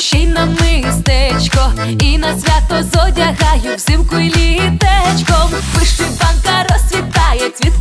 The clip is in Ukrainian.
ще на мистечко, і на свято зодягаю взимку й літечком. Вишиванка розцвітає цвіт